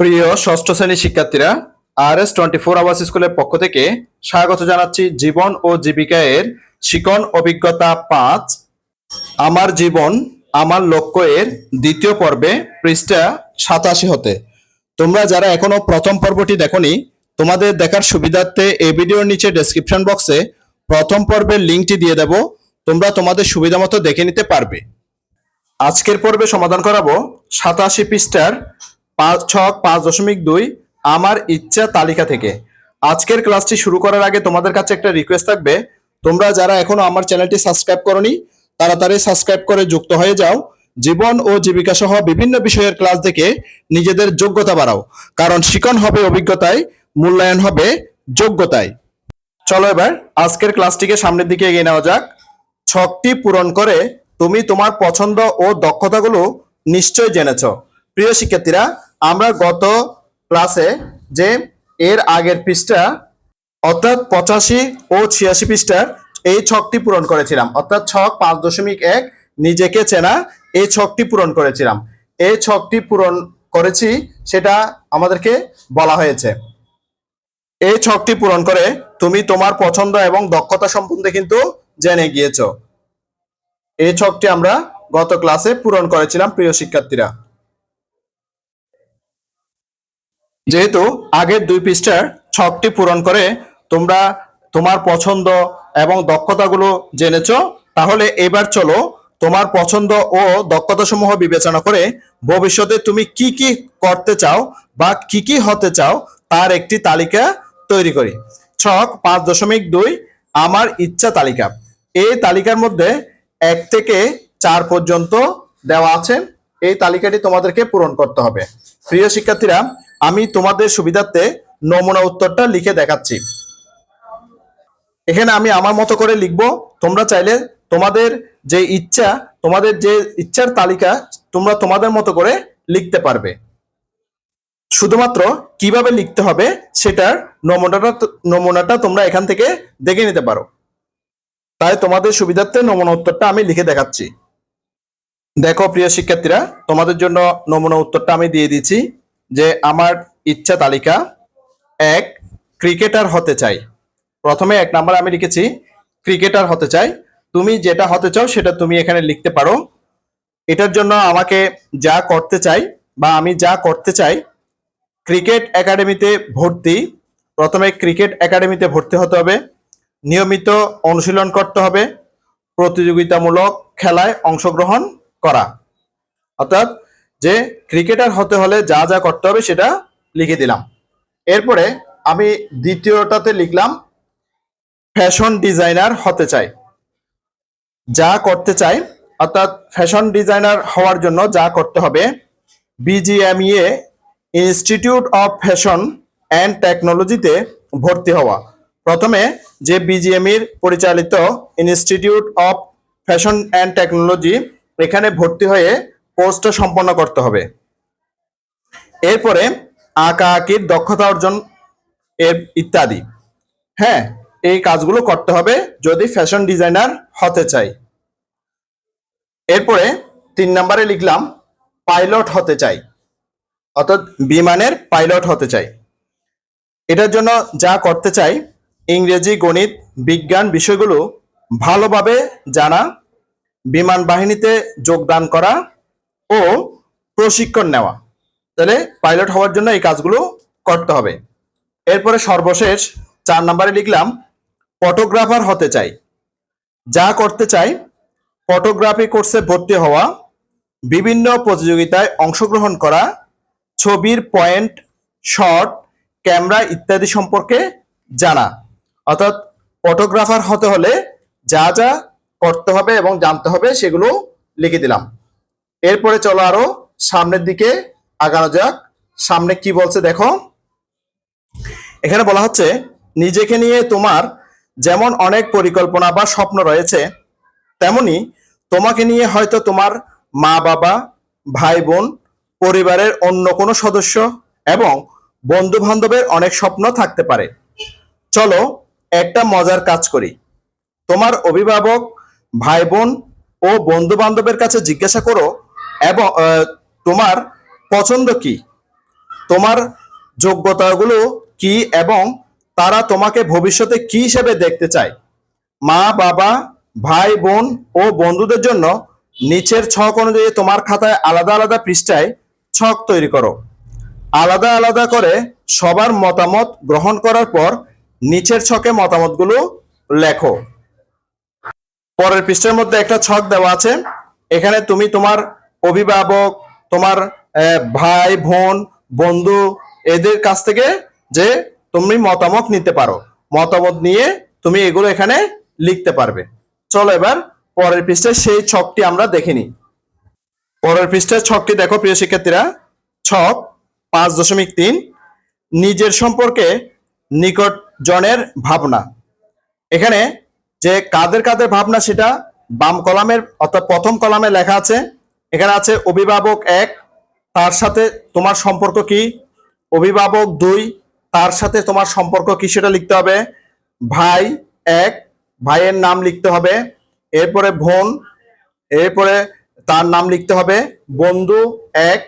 প্রিয় ষষ্ঠ শ্রেণির শিক্ষার্থীরা R S twenty four hours স্কুলের পক্ষ থেকে স্বাগত জানাচ্ছি জীবন ও জীবিকা এর শিকন অভিজ্ঞতা পাঁচ। আমার জীবন, আমার লক্ষ্য এর দ্বিতীয় পর্বে, পৃষ্ঠা সাতাশি হতে। তোমরা যারা এখনও প্রথম পর্বটি দেখনি, তোমাদের দেখার সুবিধার্থে এই ভিডিওর নিচে ডেসক্রিপশন বক্সে প্রথম পর্বের লিঙ্কটি দিয়ে দেব, তোমরা তোমাদের সুবিধা মতো দেখে নিতে পারবে। আজকের পর্বে সমাধান করাবো সাতাশি পৃষ্ঠার পাঁচ ছক পাঁচ দশমিক দুই আমার ইচ্ছা তালিকা থেকে। আজকের ক্লাসটি শুরু করার আগে তোমাদের কাছে একটা রিকোয়েস্ট থাকবে। তোমরা যারা এখনও আমার চ্যানেলটি সাবস্ক্রাইব করনি, তাড়াতাড়ি সাবস্ক্রাইব করে যুক্ত হয়ে যাও। জীবন ও জীবিকা সহ বিভিন্ন বিষয়ের ক্লাস দেখে নিজেদের যোগ্যতা বাড়াও। কারণ শিকন হবে অভিজ্ঞতায়, মূল্যায়ন হবে যোগ্যতায়। চলো এবার আজকের ক্লাসটিকে সামনের দিকে এগিয়ে নেওয়া যাক। ছকটি পূরণ করে তুমি তোমার পছন্দ ও দক্ষতাগুলো নিশ্চয় জেনেছ। প্রিয় শিক্ষার্থীরা আমরা গত ক্লাসে যে এর আগের পৃষ্ঠা, অর্থাৎ পঁচাশি ও ছিয়াশি পৃষ্ঠার এই ছকটি পূরণ করেছিলাম। অর্থাৎ ছক পাঁচ দশমিক এক নিজেকে চেনা এই ছকটি পূরণ করেছিলাম। এই ছকটি পূরণ করেছি সেটা আমাদেরকে বলা হয়েছে। এই ছকটি পূরণ করে তুমি তোমার পছন্দ এবং দক্ষতা সম্বন্ধে কিন্তু জেনে গিয়েছ। এই ছকটি আমরা গত ক্লাসে পূরণ করেছিলাম, প্রিয় শিক্ষার্থীরা। যেহেতু আগের দুই পৃষ্ঠার ছকটি পূরণ করে তোমরা তোমার পছন্দ এবং দক্ষতাগুলো জেনেছো, তাহলে এবার চলো তোমার পছন্দ ও দক্ষতা সমূহ বিবেচনা করে ভবিষ্যতে তুমি কি কি করতে চাও বা কি কি হতে চাও তার একটি তালিকা তৈরি করি। ছক পাঁচ দশমিক দুই, আমার ইচ্ছা তালিকা। এই তালিকার মধ্যে এক থেকে চার পর্যন্ত দেওয়া আছে। এই তালিকাটি তোমাদেরকে পূরণ করতে হবে। প্রিয় শিক্ষার্থীরা আমি তোমাদের সুবিধার্থে নমুনা উত্তরটা লিখে দেখাচ্ছি। এখানে আমি আমার মতো করে লিখব। তোমরা চাইলে তোমাদের যে ইচ্ছা, তোমাদের যে ইচ্ছার তালিকা, তোমরা তোমাদের মতো করে লিখতে পারবে। শুধুমাত্র কীভাবে লিখতে হবে সেটার নমুনাটা নমুনাটা তোমরা এখান থেকে দেখে নিতে পারো। তাই তোমাদের সুবিধার্থে নমুনা উত্তরটা আমি লিখে দেখাচ্ছি। দেখো প্রিয় শিক্ষার্থীরা, তোমাদের জন্য নমুনা উত্তরটা আমি দিয়ে দিচ্ছি যে আমার ইচ্ছা তালিকা এক, ক্রিকেটার হতে চাই। প্রথমে এক নাম্বার আমি লিখেছি, ক্রিকেটার হতে চাই। তুমি যেটা হতে চাও সেটা তুমি এখানে লিখতে পারো। এটার জন্য আমাকে যা করতে চাই বা আমি যা করতে চাই, ক্রিকেট একাডেমিতে ভর্তি। প্রথমে ক্রিকেট একাডেমিতে ভর্তি হতে হবে। নিয়মিত অনুশীলন করতে হবে। প্রতিযোগিতামূলক খেলায় অংশগ্রহণ করা। অর্থাৎ যে ক্রিকেটার হতে হলে যা যা করতে হবে সেটা লিখে দিলাম। এরপরে আমি দ্বিতীয়টাতে লিখলাম ফ্যাশন ডিজাইনার হতে চাই। যা করতে চাই, অর্থাৎ ফ্যাশন ডিজাইনার হওয়ার জন্য যা করতে হবে BGMEA institute of fashion and টেকনোলজিতে ভর্তি হওয়া। প্রথমে যে বিজিএমইর পরিচালিত institute of fashion and technology এখানে ভর্তি হয়ে কোর্সটা সম্পন্ন করতে হবে। এরপরে আঁকা, আঁকির দক্ষতা অর্জন এর ইত্যাদি। হ্যাঁ এই কাজগুলো করতে হবে যদি ফ্যাশন ডিজাইনার হতে চাই। এরপরে তিন নম্বরে লিখলাম পাইলট হতে চাই। অর্থাৎ বিমানের পাইলট হতে চাই। এটার জন্য যা করতে চাই, ইংরেজি, গণিত, বিজ্ঞান বিষয়গুলো ভালোভাবে জানা, বিমান বাহিনীতে যোগদান করা ও প্রশিক্ষণ নেওয়া। তাহলে পাইলট হওয়ার জন্য এই কাজগুলো করতে হবে। এরপরে সর্বশেষ চার নম্বরে লিখলাম ফটোগ্রাফার হতে চাই। যা করতে চাই ফটোগ্রাফি কোর্সে ভর্তি হওয়া, বিভিন্ন প্রতিযোগিতায় অংশগ্রহণ করা, ছবির পয়েন্ট শট ক্যামেরা ইত্যাদি সম্পর্কে জানা। অর্থাৎ ফটোগ্রাফার হতে হলে যা যা করতে হবে এবং জানতে হবে সেগুলো লিখে দিলাম। এরপরে চলো আরও সামনের দিকে আগানো যাক। সামনে কি বলছে দেখো। এখানে বলা হচ্ছে, নিজেকে নিয়ে তোমার যেমন অনেক পরিকল্পনা বা স্বপ্ন রয়েছে, তেমনি তোমাকে নিয়ে হয়তো তোমার মা বাবা, ভাই বোন, পরিবারের অন্য কোনো সদস্য এবং বন্ধু বান্ধবের অনেক স্বপ্ন থাকতে পারে। চলো একটা মজার কাজ করি। তোমার অভিভাবক, ভাই বোন ও বন্ধু বান্ধবের কাছে জিজ্ঞাসা করো এবং তোমার পছন্দ কি? তোমার যোগ্যতাগুলো কি এবং তারা তোমাকে ভবিষ্যতে কি হিসেবে দেখতে চায়? মা, বাবা, ভাই, বোন ও বন্ধুদের জন্য নিচের ছক অনুযায়ী তোমার খাতায় আলাদা আলাদা পৃষ্ঠায় ছক তৈরি করো। আলাদা আলাদা করে সবার মতামত গ্রহণ করার পর নিচের ছকে মতামতগুলো লেখো। পরের পৃষ্ঠের মধ্যে একটা ছক দেওয়া আছে। এখানে তুমি তোমার অভিভাবক, তোমার ভাই, বোন, বন্ধু, এদের কাছ থেকে যে তুমি মতামত নিতে পারো। মতামত নিয়ে তুমি এগুলো এখানে লিখতে পারবে। চলো এবার পরের পৃষ্ঠায় সেই ছকটি আমরা দেখে নিই। পরের পৃষ্ঠার ছকটি দেখো প্রিয় শিক্ষার্থীরা। ছক পাঁচ দশমিক তিন, নিজের সম্পর্কে নিকট জনের ভাবনা। এখানে যে কাদের কাদের ভাবনা সেটা বাম কলামের অর্থাৎ প্রথম কলামে লেখা আছে। এখানে আছে অভিভাবক এক, তার সাথে তোমার সম্পর্ক কি? অভিভাবক দুই, তার সাথে তোমার সম্পর্ক কি সেটা লিখতে হবে। ভাই এক, ভাইয়ের নাম লিখতে হবে। এরপরে বোন, এরপরে তার নাম লিখতে হবে। বন্ধু এক,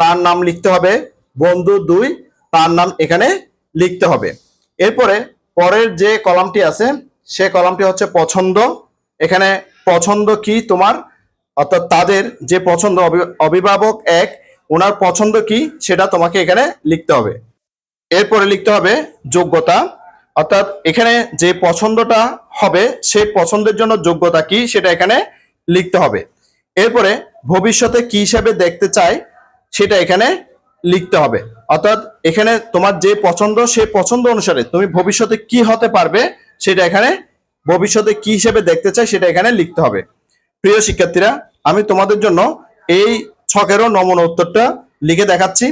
তার নাম লিখতে হবে। বন্ধু দুই, তার নাম এখানে লিখতে হবে। এরপরে পরের যে কলামটি আছে, সে কলামটি হচ্ছে পছন্দ। এখানে পছন্দ কি তোমার? অর্থাৎ তাদের যে পছন্দ অভি- অভিভাবক এক, ওনার পছন্দ কি সেটা তোমাকে এখানে লিখতে হবে। এরপরে লিখতে হবে যোগ্যতা। অর্থাৎ এখানে যে পছন্দটা হবে, সেই পছন্দের জন্য যোগ্যতা কি সেটা এখানে লিখতে হবে। এরপরে ভবিষ্যতে কি হিসাবে দেখতে চাই সেটা এখানে লিখতে হবে। অর্থাৎ এখানে তোমার যে পছন্দ, সেই পছন্দ অনুসারে তুমি ভবিষ্যতে কি হতে পারবে সেটা এখানে, ভবিষ্যতে কি হিসেবে দেখতে চাই সেটা এখানে লিখতে হবে। প্রিয় শিক্ষার্থীরা আমি তোমাদের জন্য এই ছকেরও নমুনা উত্তরটা লিখে দেখাচ্ছি।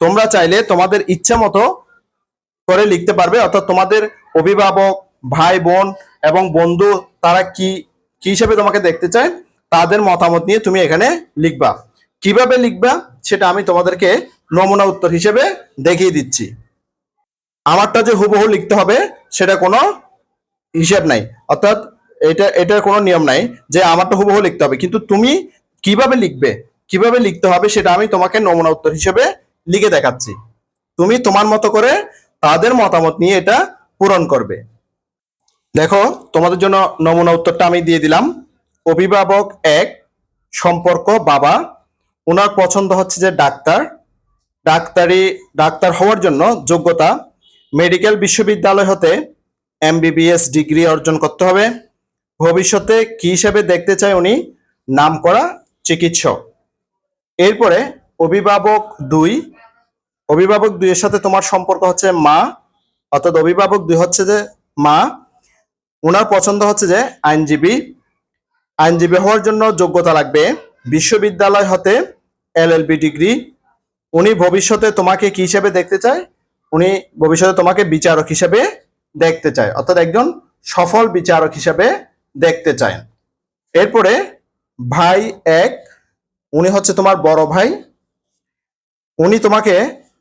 তোমরা চাইলে তোমাদের ইচ্ছা মতো করে লিখতে পারবে, অর্থাৎ তোমাদের অভিভাবক, ভাই, বোন এবং বন্ধু তারা কি কি হিসেবে তোমাকে দেখতে চায়, তাদের মতামত নিয়ে তুমি এখানে লিখবা। কীভাবে লিখবা সেটা আমি তোমাদেরকে নমুনা উত্তর হিসেবে দেখিয়ে দিচ্ছি। আমারটা যে হুবহু লিখতে হবে সেটা কোনো হিসাব নাই, অর্থাৎ এটা, এটার কোনো নিয়ম নাই যে আমারটা হুবহু লিখতে হবে। কিন্তু তুমি কীভাবে লিখবে, কীভাবে লিখতে হবে সেটা আমি তোমাকে নমুনা উত্তর হিসেবে লিখে দেখাচ্ছি। তুমি তোমার মতো করে তাদের মতামত নিয়ে এটা পূরণ করবে। দেখো, তোমাদের জন্য নমুনা উত্তরটা আমি দিয়ে দিলাম। অভিভাবক এক, সম্পর্ক বাবা। ওনার পছন্দ হচ্ছে যে ডাক্তার। ডাক্তারি, ডাক্তার হওয়ার জন্য যোগ্যতা। মেডিকেল বিশ্ববিদ্যালয় হতে এমবিবিএস ডিগ্রি অর্জন করতে হবে। ভবিষ্যতে কি হিসেবে দেখতে চায় উনি? নামকরা চিকিৎসক। এরপরে অভিভাবক দুই। অভিভাবক দুইয়ের সাথে তোমার সম্পর্ক হচ্ছে মা, অর্থাৎ অভিভাবক দুই হচ্ছে যে মা। ওনার পছন্দ হচ্ছে যে আইনজীবী। আইনজীবী হওয়ার জন্য যোগ্যতা লাগবে। বিশ্ববিদ্যালয় হতে এল এলএলবি ডিগ্রি। উনি ভবিষ্যতে তোমাকে কি হিসেবে দেখতে চায়? উনি ভবিষ্যতে তোমাকে বিচারক হিসেবে দেখতে চায়। অর্থাৎ একজন সফল বিচারক হিসেবে দেখতে চায়। এরপরে ভাই এক, উনি হচ্ছে তোমার বড় ভাই। উনি তোমাকে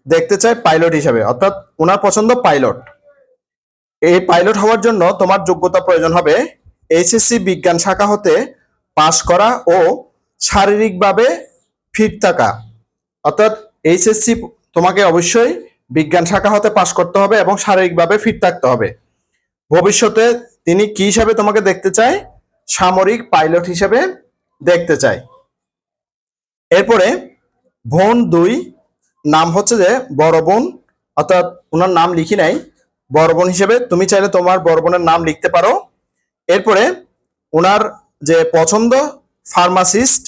দেখতে চায় পাইলট হিসেবে, অর্থাৎ ওনার পছন্দ পাইলট এই পাইলট হওয়ার জন্য তোমার যোগ্যতা প্রয়োজন হবে এইচএসসি বিজ্ঞান শাখা হতে পাশ করা ও শারীরিকভাবে ফিট থাকা। অর্থাৎ এইচএসসি তোমাকে অবশ্যই বিজ্ঞান শাখা হতে পাশ করতে হবে এবং শারীরিকভাবে ফিট থাকতে হবে। ভবিষ্যতে তিনি কি হিসাবে তোমাকে দেখতে চায়? সামরিক পাইলট হিসাবে দেখতে চায়। এরপরে বোন দুই, নাম হচ্ছে যে বড় বোন, অর্থাৎ ওনার নাম লিখি নাই। বড় বোন হিসেবে তুমি চাইলে তোমার বড় বোনের নাম লিখতে পারো। এরপরে ওনার যে পছন্দ, ফার্মাসিস্ট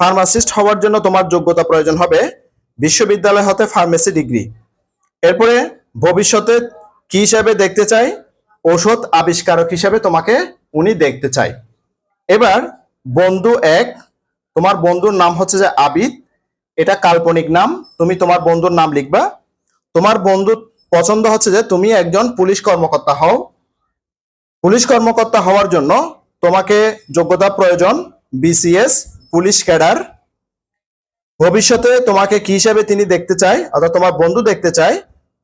ফার্মাসিস্ট হওয়ার জন্য তোমার যোগ্যতা প্রয়োজন হবে বিশ্ববিদ্যালয় হতে ফার্মেসি ডিগ্রি। এরপরে ভবিষ্যতে কি হিসাবে দেখতে চাই ঔষধ আবিষ্কারক হিসেবে তোমাকে উনি দেখতে চাই। এবার বন্ধু এক, তোমার বন্ধুর নাম হচ্ছে যে আবিদ। এটা কাল্পনিক নাম, তুমি তোমার বন্ধুর নাম লিখবা। তোমার বন্ধু পছন্দ হচ্ছে যে তুমি একজন পুলিশ কর্মকর্তা হও। পুলিশ কর্মকর্তা হওয়ার জন্য তোমাকে যোগ্যতা প্রয়োজন, বিসিএস, পুলিশ ক্যাডার। ভবিষ্যতে তোমাকে কি হিসাবে তিনি দেখতে চায়, অর্থাৎ তোমার বন্ধু দেখতে চায়,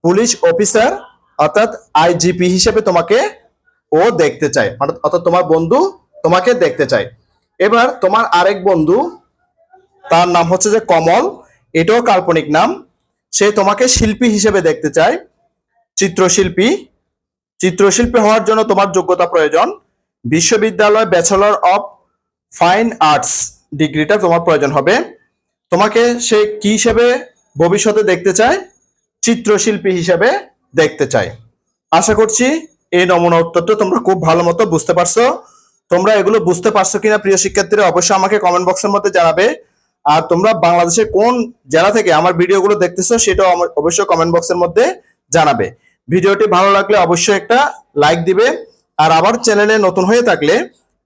পুলিশ অফিসার অর্থাৎ আইজিপি হিসেবে তোমাকে ও দেখতে চায়। অর্থাৎ তোমার বন্ধু তোমাকে দেখতে চায়। এবার তোমার আরেক বন্ধু, তার নাম হচ্ছে যে কমল। এটাও কাল্পনিক নাম। সে তোমাকে শিল্পী হিসেবে দেখতে চায়। চিত্রশিল্পী। চিত্রশিল্পী হওয়ার জন্য তোমার যোগ্যতা প্রয়োজন। বিশ্ববিদ্যালয় ব্যাচেলর অফ ফাইন আর্টস ডিগ্রিটা তোমার প্রয়োজন হবে। তোমাকে সে কি হিসেবে ভবিষ্যতে দেখতে চায়? চিত্রশিল্পী হিসেবে দেখতে চাই। আশা করছি এই নমুনা উত্তরটা তোমরা খুব ভালো মতো বুঝতে পারছ। তোমরা এগুলো বুঝতে পারছ কিনা প্রিয় শিক্ষার্থীরা, অবশ্যই আমাকে কমেন্ট বক্সের মধ্যে জানাবে। আর তোমরা বাংলাদেশের কোন জেলা থেকে আমার ভিডিওগুলো দেখতেছো, সেটাও অবশ্যই কমেন্ট বক্সের মধ্যে জানাবে। ভিডিওটি ভালো লাগলে অবশ্যই একটা লাইক দিবে। আর আবার চ্যানেলে নতুন হয়ে থাকলে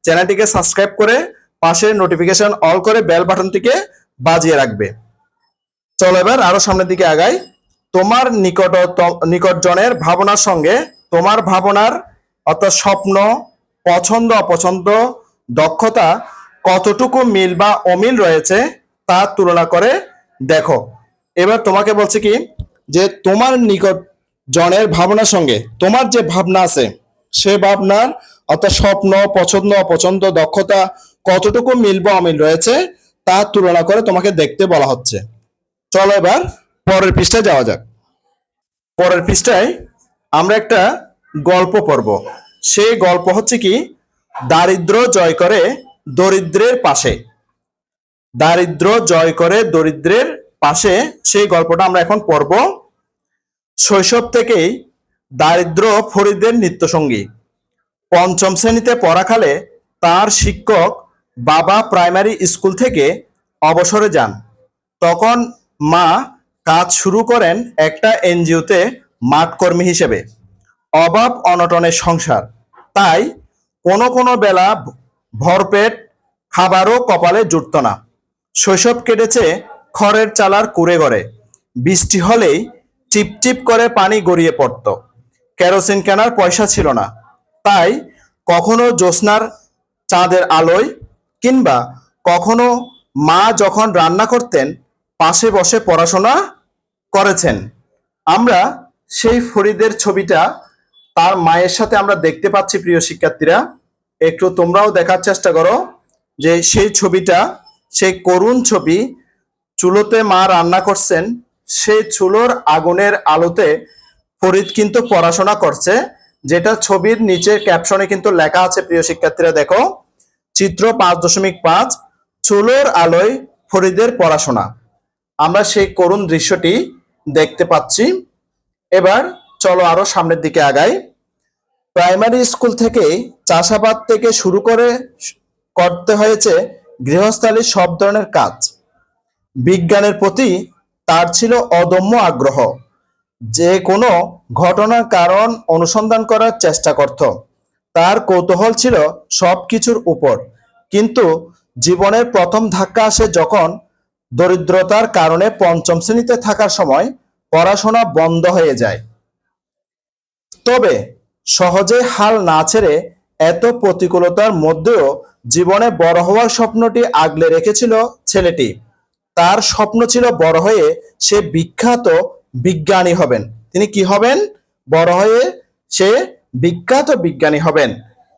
চ্যানেলটিকে সাবস্ক্রাইব করে পাশে নোটিফিকেশন অল করে বেল বাটনটিকে বাজিয়ে রাখবে। চলো এবার আরও সামনের দিকে আগাই। তোমার নিকট নিকটজনের ভাবনার সঙ্গে তোমার ভাবনার অর্থাৎ স্বপ্ন, পছন্দ, অপছন্দ, দক্ষতা কতটুকু মিল বা অমিল রয়েছে তা তুলনা করে দেখো। এবার তোমাকে বলছে কি, যে তোমার নিকট জনের ভাবনার সঙ্গে তোমার যে ভাবনা আছে, সে ভাবনার অর্থাৎ স্বপ্ন, পছন্দ, অপছন্দ, দক্ষতা কতটুকু মিল বা অমিল রয়েছে তা তুলনা করে তোমাকে দেখতে বলা হচ্ছে। চলো এবার পরের পৃষ্ঠায় যাওয়া যাক। পরের পৃষ্ঠায় আমরা একটা গল্প পড়ব। সেই গল্প হচ্ছে কি, দারিদ্র জয় করে দরিদ্রের পাশে। দারিদ্র জয় করে দরিদ্রের পাশে সেই গল্পটা আমরা এখন পড়ব। শৈশব থেকেই দারিদ্র ফরিদের নিত্যসঙ্গী। পঞ্চম শ্রেণীতে পড়াকালে তার শিক্ষক বাবা প্রাইমারি স্কুল থেকে অবসরে যান। তখন মা কাজ শুরু করেন একটা এনজিওতে মাঠকর্মী হিসেবে। অভাব অনটনের সংসার। তাই কোনো কোনো বেলা ভরপেট খাবারও কপালে জুটত না। শৈশব কেটেছে খড়ের চালার কুড়ে ঘরে। বৃষ্টি হলেই টিপটিপ করে পানি গড়িয়ে পড়ত। কেরোসিন কেনার পয়সা ছিল না। তাই কখনো জ্যোৎস্নার চাঁদের আলোয় কিংবা কখনো মা যখন রান্না করতেন পাশে বসে পড়াশোনা করেছেন। আমরা সেই ফরিদের ছবিটা তার মায়ের সাথে আমরা দেখতে পাচ্ছি, প্রিয় শিক্ষার্থীরা। একটু তোমরাও দেখার চেষ্টা করো যে সেই ছবিটা, সেই করুণ ছবি চুলোতে মা রান্না করছেন, সেই চুলোর আগুনের আলোতে ফরিদ কিন্তু পড়াশোনা করছে। যেটা ছবির নিচে ক্যাপশনে কিন্তু লেখা আছে, প্রিয় শিক্ষার্থীরা দেখো। চিত্র পাঁচ দশমিক পাঁচ, চুলোর আলোয় ফরিদের পড়াশোনা। আমরা সেই করুণ দৃশ্যটি দেখতে পাচ্ছি। এবার চলো আরও সামনের দিকে আগাই। প্রাইমারি স্কুল থেকে চাষাবাদ থেকে শুরু করে করতে হয়েছে গৃহস্থালীর সব ধরনের কাজ। বিজ্ঞানের প্রতি তার ছিল অদম্য আগ্রহ। যে কোনো ঘটনার কারণ অনুসন্ধান করার চেষ্টা করত। তার কৌতূহল ছিল সব কিছুর উপর। কিন্তু জীবনের প্রথম ধাক্কা আসে যখন দরিদ্রতার কারণে পঞ্চম শ্রেণীতে থাকার সময় পড়াশোনা বন্ধ হয়ে যায়। তবে সহজে হাল না ছেড়ে এত প্রতিকূলতার মধ্যেও জীবনে বড় হওয়ার স্বপ্নটি আগলে রেখেছিল ছেলেটি। তার স্বপ্ন ছিল বড় হয়ে সে বিখ্যাত বিজ্ঞানী হবেন। তিনি কি হবেন? বড় হয়ে সে বিখ্যাত বিজ্ঞানী হবেন।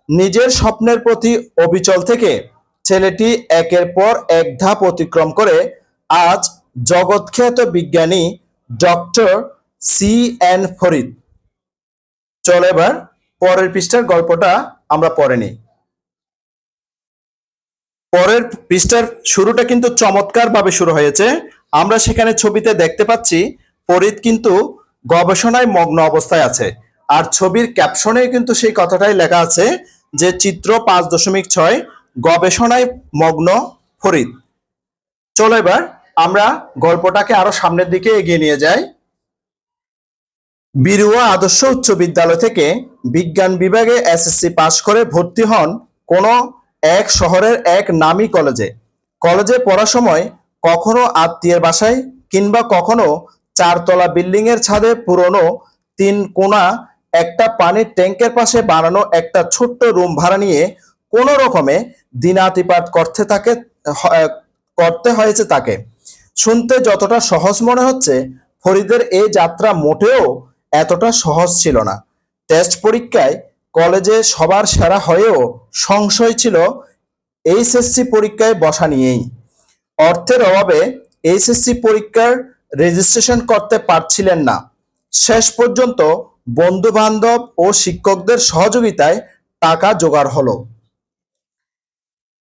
নিজের স্বপ্নের প্রতি অবিচল থেকে ছেলেটি একের পর এক ধাপ অতিক্রম করে আজ জগৎখ্যাত বিজ্ঞানী ডক্টর সি এন ফরিদ। চলো এবার পরের পৃষ্ঠার গল্পটা আমরা পড়ে নিই। পরের পৃষ্ঠার শুরুটা কিন্তু চমৎকার ভাবে শুরু হয়েছে। আমরা সেখানে ছবিতে দেখতে পাচ্ছি, ফরিদ কিন্তু গবেষণায় মগ্ন অবস্থায় আছে। আর ছবির ক্যাপশনে কিন্তু সেই কথাটাই লেখা আছে যে চিত্র পাঁচ দশমিক ছয় গবেষণায় মগ্ন ফরিদ। চলো এবার আমরা গল্পটাকে আরও সামনের দিকে এগিয়ে নিয়ে যাই। বিরুয়া আদর্শ উচ্চ বিদ্যালয় থেকে বিজ্ঞান বিভাগে এসএসসি পাশ করে ভর্তি হন কোনো এক শহরের এক নামী কলেজে। কলেজে পড়ার সময় কখনো আত্মীয়ের বাসায় কিংবা কখনো চারতলা বিল্ডিং এর ছাদে পুরনো তিন কোনা, একটা পানির ট্যাঙ্কের পাশে বানানো একটা ছোট্ট রুম ভাড়া নিয়ে কোনো রকমে দিনাতিপাত করতে থাকে করতে হয়েছে তাকে। শুনতে যতটা সহজ মনে হচ্ছে, ফরিদের এই যাত্রা মোটেও এতটা সহজ ছিল না। টেস্ট পরীক্ষায় কলেজে সবার সেরা হয়েও সংশয় ছিল এইচএসসি পরীক্ষায় বসা নিয়েই। অর্থের অভাবে এইচএসসি পরীক্ষার রেজিস্ট্রেশন করতে পারছিলেন না। শেষ পর্যন্ত বন্ধু বান্ধব ও শিক্ষকদের সহযোগিতায় টাকা জোগাড় হলো।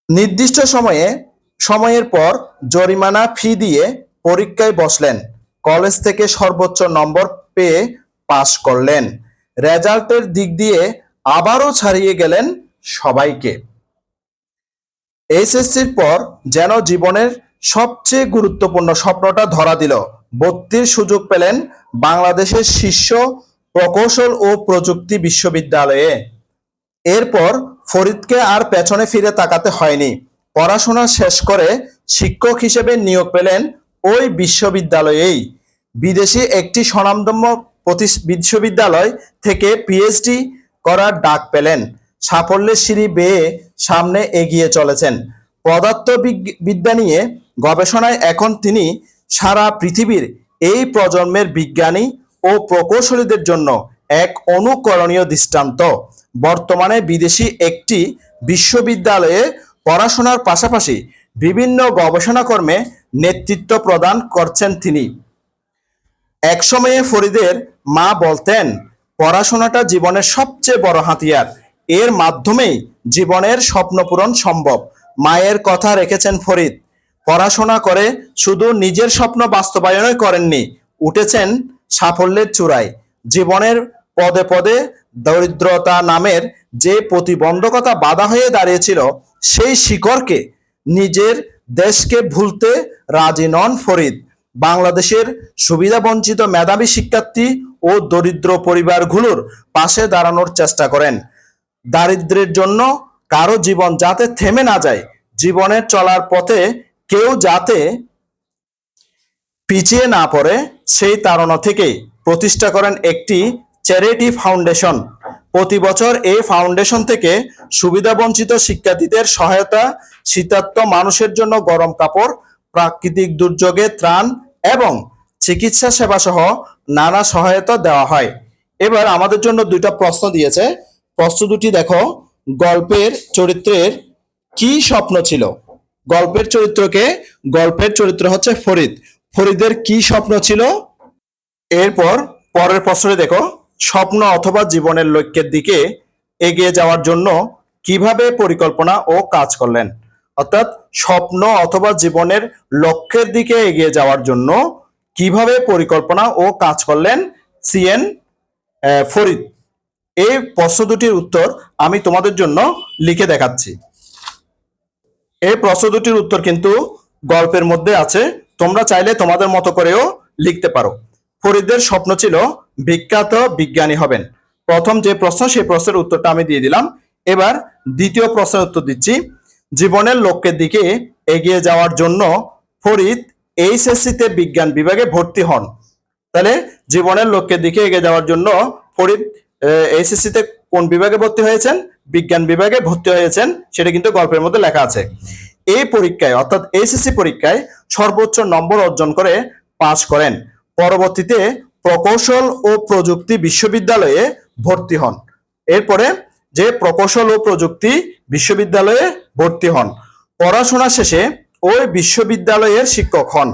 নির্দিষ্ট সময়ে সময়ের পর জরিমানা ফি দিয়ে পরীক্ষায় বসলেন। কলেজ থেকে সর্বোচ্চ নম্বর পেয়ে পাশ করলেন। রেজাল্টের দিক দিয়ে আবারও ছাড়িয়ে গেলেন সবাইকে। এইচএসসির পর যেন জীবনের সবচেয়ে গুরুত্বপূর্ণ স্বপ্নটা ধরা দিল। ভর্তির সুযোগ পেলেন বাংলাদেশের শীর্ষ প্রকৌশল ও প্রযুক্তি বিশ্ববিদ্যালয়ে। এরপর ফরিদকে আর পেছনে ফিরে তাকাতে হয়নি। পড়াশোনা শেষ করে শিক্ষক হিসেবে নিয়োগ পেলেন ওই বিশ্ববিদ্যালয়েই। বিদেশি একটি স্বনামধন্য বিশ্ববিদ্যালয় থেকে পিএইচডি করার ডাক পেলেন। সাফল্যের সিঁড়ি বেয়ে সামনে এগিয়ে চলেছেন। পদার্থ বিদ্যা নিয়ে গবেষণায় এখন তিনি সারা পৃথিবীর এই প্রজন্মের বিজ্ঞানী ও প্রকৌশলীদের জন্য এক অনুকরণীয় দৃষ্টান্ত। বর্তমানে বিদেশি একটি বিশ্ববিদ্যালয়ে পড়াশোনার পাশাপাশি বিভিন্ন গবেষণাকর্মে নেতৃত্ব প্রদান করছেন তিনি। একসময়ে ফরিদের মা বলতেন, পড়াশোনাটা জীবনের সবচেয়ে বড় হাতিয়ার। এর মাধ্যমেই জীবনের স্বপ্ন পূরণ সম্ভব। মায়ের কথা রেখেছেন ফরিদ। পড়াশোনা করে শুধু নিজের স্বপ্ন বাস্তবায়নই করেননি, উঠেছেন সাফল্যের চূড়ায়। জীবনের পদে পদে দরিদ্রতা নামের যে প্রতিবন্ধকতা বাধা হয়ে দাঁড়িয়েছিল সেই শিকড়কে নিজের দেশকে ভুলতে রাজি নন ফরিদ। বাংলাদেশের সুবিধাবঞ্চিত মেধাবী শিক্ষার্থী ও দরিদ্র পরিবারগুলোর পাশে দাঁড়ানোর চেষ্টা করেন। দারিদ্র্যের জন্য কারও জীবন যাতে থেমে না যায় জীবনের চলার পথে কেউ যাতে পিছিয়ে না পড়ে, সেই তাড়না থেকে প্রতিষ্ঠা করেন একটি চ্যারিটি ফাউন্ডেশন। প্রতি বছর এই ফাউন্ডেশন থেকে সুবিধাবঞ্চিত শিক্ষার্থীদের সহায়তা শীতার্ত মানুষের জন্য গরম কাপড়, প্রাকৃতিক দুর্যোগে ত্রাণ এবং চিকিৎসা সেবা সহ নানা সহায়তা দেওয়া হয়। এবার আমাদের জন্য দুইটা প্রশ্ন দিয়েছে। প্রশ্ন দুটি দেখো, গল্পের চরিত্রের কি স্বপ্ন ছিল? গল্পের চরিত্রকে, গল্পের চরিত্র হচ্ছে ফরিদ। ফরিদের কি স্বপ্ন ছিল? এরপর পরের প্রশ্নে দেখো। স্বপ্ন অথবা জীবনের লক্ষ্যের দিকে এগিয়ে যাওয়ার জন্য কীভাবে পরিকল্পনা ও কাজ করলেন? অর্থাৎ স্বপ্ন অথবা জীবনের লক্ষ্যের দিকে এগিয়ে যাওয়ার জন্য কীভাবে পরিকল্পনা ও কাজ করলেন? সিএন ফরিদ, এই প্রশ্ন দুটির উত্তর আমি তোমাদের জন্য লিখে দেখাচ্ছি। এই প্রশ্ন দুটির উত্তর কিন্তু গল্পের মধ্যে আছে, তোমরা চাইলে তোমাদের মতো করেও লিখতে পারো। ফরিদের স্বপ্ন ছিল বিখ্যাত বিজ্ঞানী হবেন। প্রথম যে প্রশ্ন, সেই প্রশ্নের উত্তরটা আমি দিয়ে দিলাম। এবার দ্বিতীয় প্রশ্নের উত্তর দিচ্ছি। জীবনের লক্ষ্যের দিকে এগিয়ে যাওয়ার জন্য ফরিদ এইচএসসিতে বিজ্ঞান বিভাগে ভর্তি হন। তাহলে জীবনের লক্ষ্যের দিকে এগিয়ে যাওয়ার জন্য ফরিদ এইচএসসিতে কোন বিভাগে ভর্তি হয়েছেন? বিজ্ঞান বিভাগে ভর্তি হয়েছেন, সেটা কিন্তু গল্পের মধ্যে লেখা আছে। এই পরীক্ষায়, অর্থাৎ এইচএসসি পরীক্ষায় সর্বোচ্চ নম্বর অর্জন করে পাশ করেন। পরবর্তীতে প্রকৌশল ও প্রযুক্তি বিশ্ববিদ্যালয়ে ভর্তি হন। এরপরে যে প্রকৌশল ও প্রযুক্তি বিশ্ববিদ্যালয়ে ভর্তি হন, পড়াশোনা শেষে ওই বিশ্ববিদ্যালয়ের শিক্ষক হন।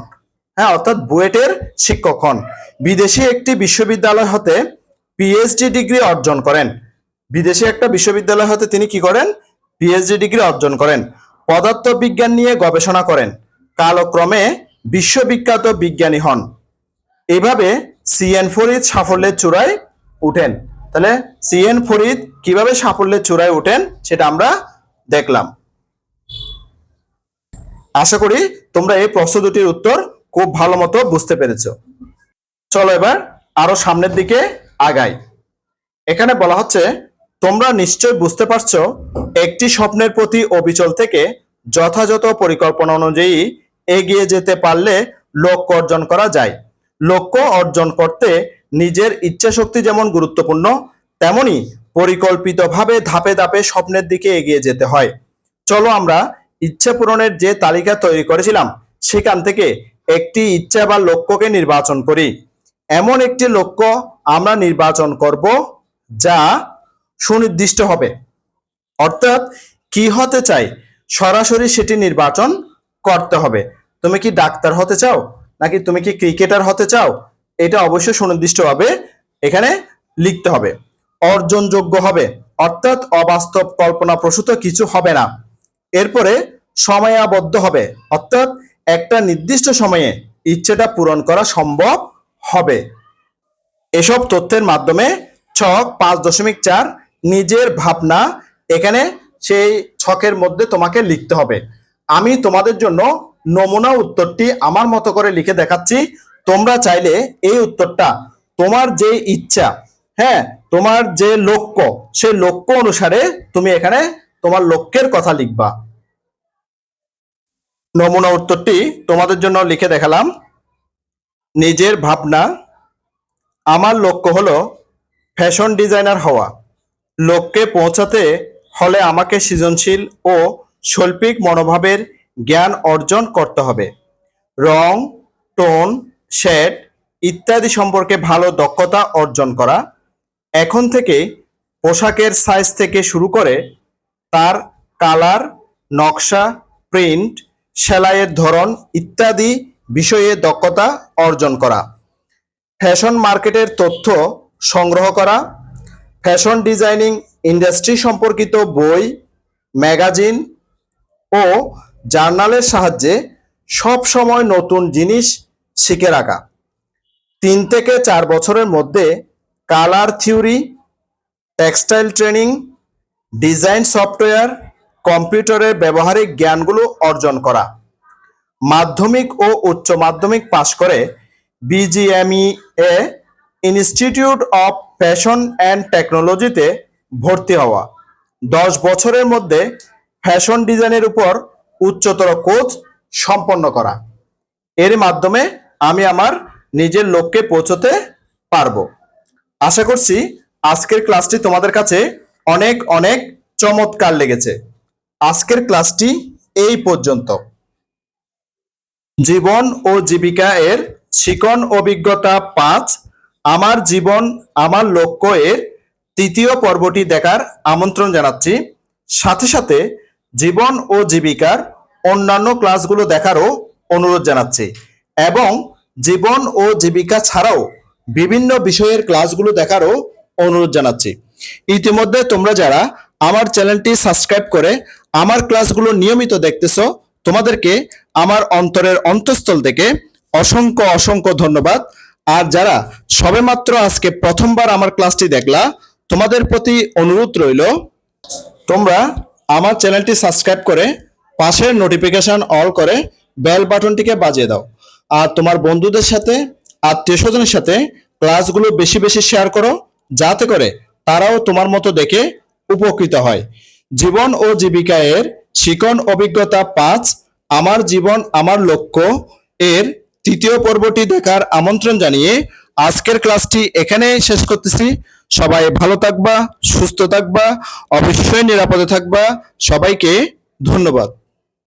হ্যাঁ অর্থাৎ বুয়েটের শিক্ষক হন। বিদেশি একটি বিশ্ববিদ্যালয় হতে পিএইচডি ডিগ্রি অর্জন করেন। বিদেশি একটা বিশ্ববিদ্যালয় হতে তিনি কি করেন? পিএইচডি ডিগ্রি অর্জন করেন। পদার্থ বিজ্ঞান নিয়ে গবেষণা করেন। কালক্রমে বিশ্ববিখ্যাত বিজ্ঞানী হন। এইভাবে সিএন ফরিদ সাফল্যের চূড়ায় উঠেন। তাহলে সিএন ফরিদ কীভাবে সাফল্যের চূড়ায় উঠেন সেটা আমরা দেখলাম। আশা করি তোমরা এই প্রশ্ন দুটির উত্তর খুব ভালো মতো বুঝতে পেরেছ। চলো এবার আরও সামনের দিকে আগাই। এখানে বলা হচ্ছে, তোমরা নিশ্চয় বুঝতে পারছ, একটি স্বপ্নের প্রতি অবিচল থেকে যথাযথ পরিকল্পনা অনুযায়ী এগিয়ে যেতে পারলে লক্ষ্য অর্জন করা যায়। লক্ষ্য অর্জন করতে নিজের ইচ্ছা শক্তি যেমন গুরুত্বপূর্ণ, তেমনি পরিকল্পিতভাবে ধাপে ধাপে স্বপ্নের দিকে এগিয়ে যেতে হয়। চলো আমরা ইচ্ছা পূরণের যে তালিকা তৈরি করেছিলাম, সেখান থেকে একটি ইচ্ছা বা লক্ষ্যকে নির্বাচন করি। এমন একটি লক্ষ্য আমরা নির্বাচন করব, যা সুনির্দিষ্ট হবে। অর্থাৎ কি হতে চাই? সরাসরি সেটি নির্বাচন করতে হবে। তুমি কি ডাক্তার হতে চাও? নাকি তুমি কি ক্রিকেটার হতে চাও? এটা অবশ্যই সুনির্দিষ্টভাবে এখানে লিখতে হবে। অর্জনযোগ্য হবে। অর্থাৎ অবাস্তব কল্পনা প্রসূত কিছু হবে না। এরপরে সময়াবদ্ধ হবে। অর্থাৎ একটা নির্দিষ্ট সময়ে ইচ্ছেটা পূরণ করা সম্ভব হবে। এসব তথ্যের মাধ্যমে ছক পাঁচ দশমিক চার নিজের ভাবনা এখানে সেই ছকের মধ্যে তোমাকে লিখতে হবে। আমি তোমাদের জন্য নমুনা উত্তরটি আমার মতো করে লিখে দেখাচ্ছি। তোমরা চাইলে এই উত্তরটা তোমার যে ইচ্ছা হ্যাঁ তোমার যে লক্ষ্য সেই লক্ষ্য অনুসারে তুমি এখানে তোমার লক্ষ্যের কথা লিখবা। নমুনা উত্তরটি তোমাদের জন্য লিখে দেখালাম। নিজের ভাবনা, আমার লক্ষ্য হলো ফ্যাশন ডিজাইনার হওয়া। লক্ষ্যে পৌঁছাতে হলে আমাকে সৃজনশীল ও শৈল্পিক মনোভাবের জ্ঞান অর্জন করতে হবে। রং, টোন, শেড ইত্যাদি সম্পর্কে ভালো দক্ষতা অর্জন করা। এখন থেকে পোশাকের সাইজ থেকে শুরু করে তার কালার নকশা প্রিন্ট সেলাইয়ের ধরন ইত্যাদি বিষয়ে দক্ষতা অর্জন করা। ফ্যাশন মার্কেটের তথ্য সংগ্রহ করা। ফ্যাশন ডিজাইনিং ইন্ডাস্ট্রি সম্পর্কিত বই, ম্যাগাজিন ও জার্নালের সাহায্যে সব সময় নতুন জিনিস শিখে রাখা। তিন থেকে চার বছরের মধ্যে colour theory, textile training, design software, কম্পিউটারের ব্যবহারিক জ্ঞানগুলো অর্জন করা। মাধ্যমিক ও উচ্চ মাধ্যমিক পাশ করে BGMEA, institute of fashion and টেকনোলজিতে ভর্তি হওয়া। দশ বছরের মধ্যে ফ্যাশন ডিজাইনের উপর উচ্চতর কোচ সম্পন্ন করা। এর মাধ্যমে আমি আমার নিজের লক্ষ্যে পৌঁছতে পারব। আশা করছি আজকের ক্লাসটি তোমাদের কাছে অনেক অনেক চমৎকার লেগেছে। আজকের ক্লাসটি এই পর্যন্ত। জীবন ও জীবিকা এর শিকন অভিজ্ঞতা পাঁচ, আমার জীবন, আমার লক্ষ্য এর তৃতীয় পর্বটি দেখার আমন্ত্রণ জানাচ্ছি। সাথে সাথে জীবন ও জীবিকার অন্যান্য ক্লাসগুলো দেখারও অনুরোধ জানাচ্ছি এবং জীবন ও জীবিকা ছাড়াও বিভিন্ন বিষয়ের ক্লাসগুলো দেখারও অনুরোধ জানাচ্ছি। ইতিমধ্যে তোমরা যারা আমার চ্যানেলটি সাবস্ক্রাইব করে আমার ক্লাসগুলো নিয়মিত দেখতেছো, তোমাদেরকে আমার অন্তরের অন্তঃস্থল থেকে অসংখ্য অসংখ্য ধন্যবাদ। আর যারা সবেমাত্র আজকে প্রথমবার আমার ক্লাসটি দেখলা, তোমাদের প্রতি অনুরোধ রইল, তোমরা আমার চ্যানেলটি সাবস্ক্রাইব করে পাশের নোটিফিকেশন অল করে বেল বাটনটিকে বাজিয়ে দাও। আর তোমার বন্ধুদের সাথে, আত্মীয় স্বজনের সাথে ক্লাসগুলো বেশি বেশি শেয়ার করো, যাতে করে তারাও তোমার মতো দেখে উপকৃত হয়। জীবন ও জীবিকা এর শিকন অভিজ্ঞতা পাঁচ, আমার জীবন, আমার লক্ষ্য এর তৃতীয় পর্বটি দেখার আমন্ত্রণ জানিয়ে আজকের ক্লাসটি এখানে শেষ করতেছি। সবাই ভালো থাকবা সুস্থ থাকবা অবশ্যই নিরাপদে থাকবা। সবাইকে ধন্যবাদ।